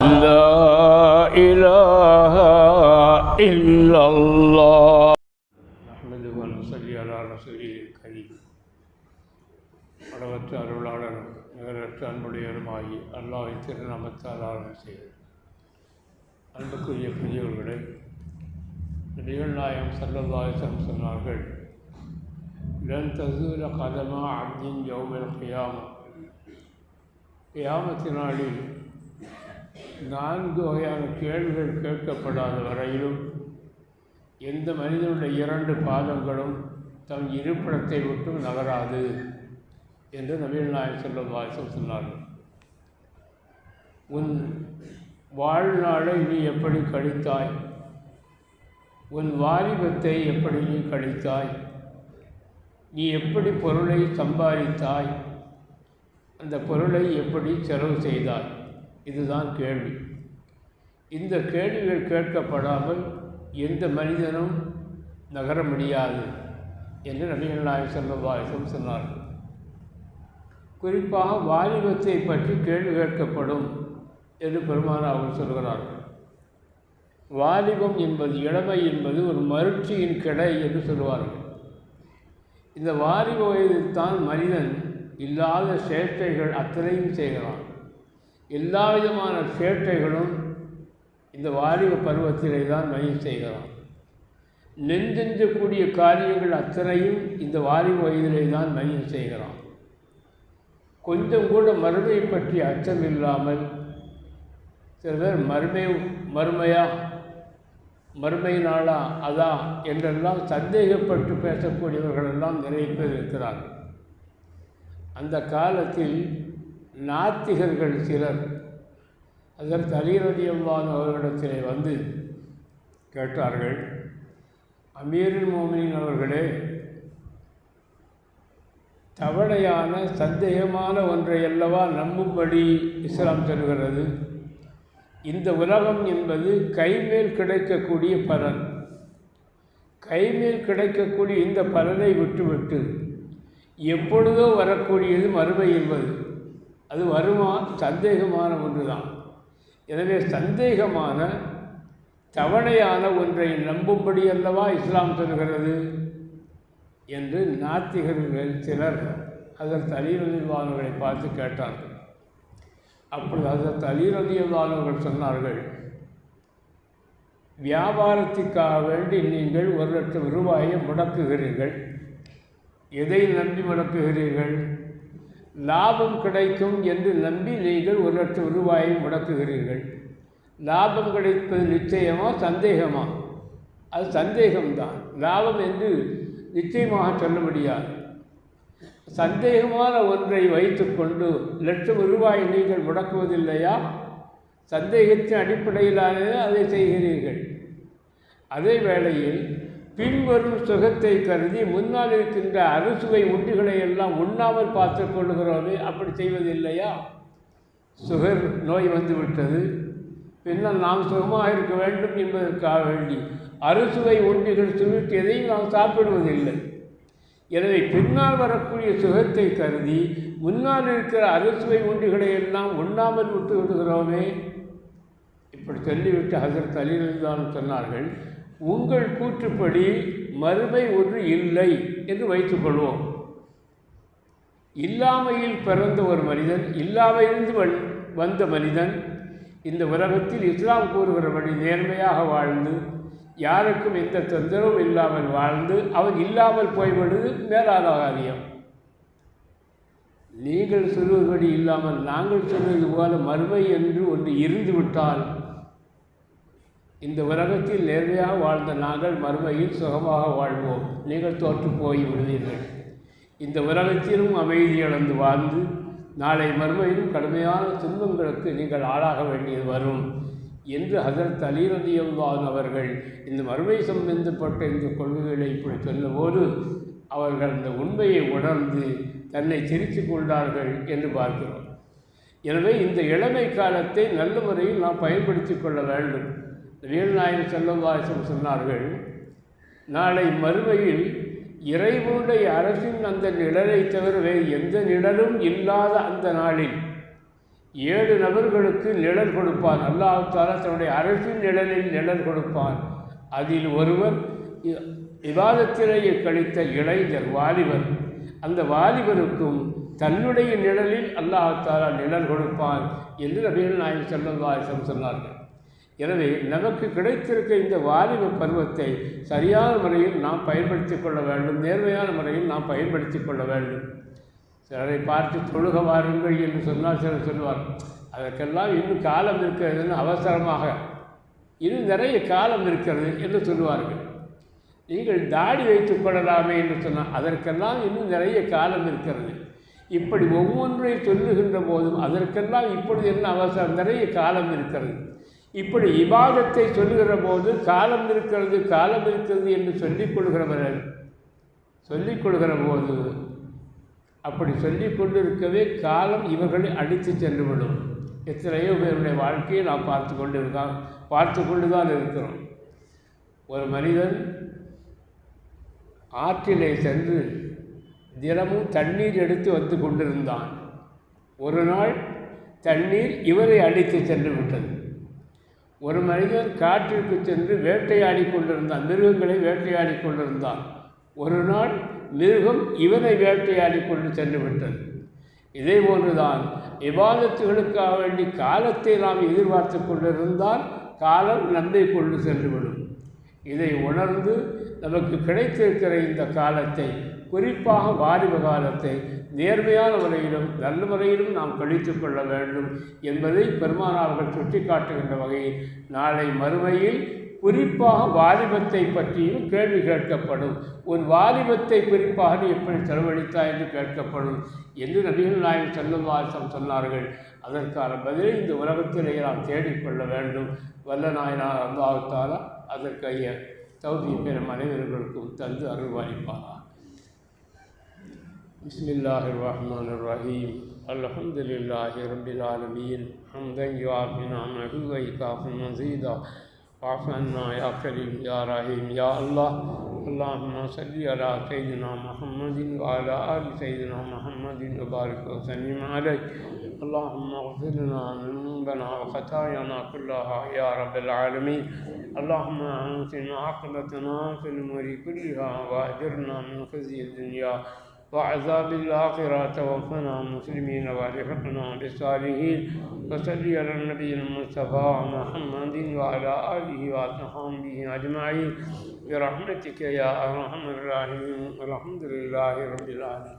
لا إله إلا الله نحمده ونصلي على رسوله الكريم அளவற்ற அருளாளரும் நிகரற்ற அன்புடையருமாகி அல்லாஹின் திருநாமத்தால் ஆரம்பம் செய்து அன்புக்குரிய பெரியவர்களை நிகழ்நாயகம் சல்லல்லாஹம் சொன்னார்கள் லன் தசூர கதமா அப்தின் யௌமல் கியாம கியாமத்தினாளில் நான்கு வகையான கேள்விகள் கேட்கப்படாத வரையிலும் எந்த மனிதனுடைய இரண்டு பாதங்களும் தம் இருப்பிடத்தை விட்டும் நகராது என்று நவீன நாயகம் செல்லும் வாசம் சொன்னார்கள். உன் வாழ்நாளை நீ எப்படி கழித்தாய்? உன் வாலிபத்தை எப்படி நீ கழித்தாய்? நீ எப்படி பொருளை சம்பாதித்தாய்? அந்த பொருளை எப்படி செலவு செய்தாய்? இதுதான் கேள்வி. இந்த கேள்விகள் கேட்கப்படாமல் எந்த மனிதனும் நகர முடியாது என்று நபிகள் நாயகம் செல்வம் சொன்னார்கள். குறிப்பாக வாலிபத்தை பற்றி கேள்வி கேட்கப்படும் என்று பெருமானார் அவர்கள் சொல்கிறார்கள். வாலிபம் என்பது இளமை என்பது ஒரு மருட்சியின் கிடை என்று சொல்வார்கள் இந்த வாலிப வயதில் தான் மனிதன் இல்லாத சேட்டைகள் அத்தனையும் செய்கிறான். எல்லா விதமான சேட்டைகளும் இந்த வாலிப பருவத்திலே தான் மனிதன் செய்கிறான் நெஞ்செஞ்சக்கூடிய காரியங்கள் அத்தனையும் இந்த வாலிப வயதிலே தான் மனிதன் செய்கிறான் கொஞ்சம் கூட மறுமையை பற்றி அச்சம் இல்லாமல் சில பேர் மறுமை மறுமையா மறுமையினாளா அதா என்றெல்லாம் சந்தேகப்பட்டு பேசக்கூடியவர்கள் எல்லாம் நிறைய பேர் இருக்கிறார்கள். அந்த காலத்தில் நாத்திகர்கள் சிலர் அதற்கு அலிரதியம்பான அவர்களிடத்திலே வந்து கேட்டார்கள் அமீரின் மோமினின் அவர்களே தவளையான சந்தேகமான ஒன்றை அல்லவா நம்பும்படி இஸ்லாம் தருகிறது இந்த உலகம் என்பது கைமேல் கிடைக்கக்கூடிய பலன். கைமேல் கிடைக்கக்கூடிய இந்த பலனை விட்டுவிட்டு எப்பொழுதோ வரக்கூடியது மறுமை என்பது. அது வருமா? சந்தேகமான ஒன்று தான் எனவே சந்தேகமான தவணையான ஒன்றை நம்பும்படி அல்லவா இஸ்லாம் சொல்கிறது? என்று நாத்திகர்கள் சிலர் அதற்கு அலிரதிவானவர்களை பார்த்து கேட்டார்கள். அப்பொழுது அதற்கு அலிரதிவானவர்கள் சொன்னார்கள் வியாபாரத்திற்காக வேண்டி நீங்கள் ஒரு லட்சம் ரூபாயை முடக்குகிறீர்கள். எதை நம்பி முடக்குகிறீர்கள்? லாபம் கிடைக்கும் என்று நம்பி நீங்கள் ஒரு லட்சம் ரூபாயை முடக்குகிறீர்கள். லாபம் கிடைப்பது நிச்சயமா சந்தேகமா? அது சந்தேகம்தான். லாபம் என்று நிச்சயமாக சொல்ல முடியாது. சந்தேகமான ஒன்றை வைத்துக்கொண்டு லட்சம் ரூபாய் நீங்கள் முடக்குவதில்லையா? சந்தேகத்தின் அடிப்படையிலானே அதை செய்கிறீர்கள். அதே வேளையில் பின்வரும் சுகத்தை கருதி முன்னால் இருக்கின்ற அறுசுவை உண்டுகளை எல்லாம் உண்ணாமல் பார்த்து கொள்ளுகிறோமே அப்படி செய்வதில்லையா? சுகர் நோய் வந்துவிட்டது. பின்னால் நாம் சுகமாக இருக்க வேண்டும் என்பதற்காக வேண்டி அறுசுவை உண்டிகள் சுருட்டு எதையும் நாம் சாப்பிடுவதில்லை. எனவே பின்னால் வரக்கூடிய சுகத்தை கருதி முன்னால் இருக்கிற அறுசுவை உண்டுகளை எல்லாம் உண்ணாமல் விட்டு விடுகிறோமே. இப்படி சொல்லிவிட்டு ஹசரத் அலிரந்தான் சொன்னார்கள் உங்கள் கூற்றுப்படி மறுமை ஒன்று இல்லை என்று வைத்துக்கொள்வோம் இல்லாமையில் பிறந்த ஒரு மனிதன் இல்லாமையிலிருந்து வந்த மனிதன் இந்த உலகத்தில் இஸ்லாம் கூறுகிறபடி நேர்மையாக வாழ்ந்து யாருக்கும் எந்த தொந்தரவும் இல்லாமல் வாழ்ந்து அவன் இல்லாமல் போய்விடுவது மேலான காரியம் நீங்கள் சொல்வதுபடி இல்லாமல் நாங்கள் சொல்வது போல மறுமை என்று ஒன்று இருந்துவிட்டால் இந்த உலகத்தில் நேர்மையாக வாழ்ந்த நாங்கள் மறுமையில் சுகமாக வாழ்வோம். நீங்கள் தோற்று போய் விடுவீர்கள். இந்த உலகத்திலும் அமைதி இழந்து வாழ்ந்து நாளை மறுமையிலும் கடுமையான துன்பங்களுக்கு நீங்கள் ஆளாக வேண்டியது வரும் என்று ஹசரத் அலிரதியல்லான் அவர்கள் இந்த மறுமை சம்பந்தப்பட்ட இந்த கொள்கைகளை இப்படி சொன்னபோது அவர்கள் அந்த உண்மையை உணர்ந்து தன்னை சிரித்து கொண்டார்கள் என்று பார்க்கிறோம். எனவே இந்த இளமை காலத்தை நல்ல முறையில் நாம் பயன்படுத்தி கொள்ள வேண்டும். வீரநாயகர் செல்லவாசம் சொன்னார்கள் நாளை மறுமையில் இறைவனுடைய அரசின் அந்த நிழலை தவிர வேறு எந்த நிழலும் இல்லாத அந்த நாளில் ஏழு நபர்களுக்கு நிழல் கொடுப்பான். அல்லாஹால தன்னுடைய அரசின் நிழலில் நிழல் கொடுப்பான். அதில் ஒருவர் விவாதத்திலேயே கழித்த இளைஞர் வாலிபர். அந்த வாலிபருக்கும் தன்னுடைய நிழலில் அல்லாஹாலா நிழல் கொடுப்பான் என்று நபிகள் நாயகம் செல்லல்லாசம் சொன்னார்கள். எனவே நமக்கு கிடைத்திருக்க இந்த வாலிப பருவத்தை சரியான முறையில் நாம் பயன்படுத்தி கொள்ள வேண்டும் நேர்மையான முறையில் நாம் பயன்படுத்தி கொள்ள வேண்டும். சிலரை பார்த்து தொழுக வாருங்கள் என்று சொன்னால் சிலர் சொல்வார் அதற்கெல்லாம் இன்னும் காலம் இருக்கிறதுன்னு அவசரமாக. இன்னும் நிறைய காலம் இருக்கிறது என்று சொல்லுவார்கள். நீங்கள் தாடி வைத்துக் கொள்ளலாமே என்று சொன்னால் அதற்கெல்லாம் இன்னும் நிறைய காலம் இருக்கிறது. இப்படி ஒவ்வொன்றை சொல்லுகின்ற போதும் அதற்கெல்லாம் இப்பொழுது என்ன அவசரம்? நிறைய காலம் இருக்கிறது. இப்படி இபாதத்தை சொல்லுகிற போது காலம் இருக்கிறது காலம் இருக்கிறது என்று சொல்லிக் கொள்கிறவர்கள் சொல்லிக் கொள்கிற போது அப்படி சொல்லிக் கொண்டிருக்கவே காலம் இவர்களை அடித்து சென்றுவிடும். எத்தனையோ பேருடைய வாழ்க்கையை நாம் பார்த்து கொண்டு இருக்கோம் பார்த்து கொண்டு தான் இருக்கிறோம். ஒரு மனிதன் ஆற்றிலே சென்று தினமும் தண்ணீர் எடுத்து வந்து கொண்டிருந்தான். ஒரு நாள் தண்ணீர் இவரை அடித்து சென்று விட்டது. ஒரு மனிதன் காற்றிற்கு சென்று வேட்டையாடி கொண்டிருந்தான். மிருகங்களை வேட்டையாடி கொண்டிருந்தான். ஒரு நாள் மிருகம் இவனை வேட்டையாடி கொண்டு சென்று விட்டது. இதே போன்றுதான் விவாதத்துகளுக்காக வேண்டி காலத்தை நாம் எதிர்பார்த்து கொண்டிருந்தால் காலம் நன்மை கொண்டு சென்றுவிடும் இதை உணர்ந்து நமக்கு கிடைத்திருக்கிற இந்த காலத்தை குறிப்பாக வாலிப காலத்தை நேர்மையான முறையிலும் நல்ல முறையிலும் நாம் கழித்து கொள்ள வேண்டும் என்பதை பெருமானார்கள் சுட்டிக்காட்டுகின்ற வகையில் நாளை மறுமையில் குறிப்பாக வாலிபத்தை பற்றியும் கேள்வி கேட்கப்படும். உன் வாலிபத்தை குறிப்பாக நீ எப்படி செலவழித்தா என்று கேட்கப்படும் என்று நபிகள் நாயகம் செல்லும் வாசம் சொன்னார்கள். அதற்கான பதிலை இந்த உலகத்திலேயே நாம் தேடிக்கொள்ள வேண்டும். வல்ல நாயனார் அல்லாஹாலா அதற்கைய தௌதி பெறும் அனைவர்களுக்கும் தந்து அருள்வாய்ப்பாரா بسم الله الرحمن الرحيم. الحمد لله رب العالمين. حمدا يوافي نعمه ويكافي مزيدا واعف عنا يا كريم يا رحيم يا الله. اللهم صل على سيدنا محمد وعلى آل سيدنا محمد وبارك وسلم عليه اللهم اغفر لنا ذنوبنا وخطايانا كلها يا رب العالمين. اللهم انزل عاقبتنا في الأمور كلها وأجرنا من خزي الدنيا. وعذاب الآخرة توفنا مسلمين والحقنا بالصالحين وصل على النبي المصطفى محمد وعلى آله وصحبه أجمعين. برحمتك يا أرحم الراحمين. الحمد لله رب العالمين.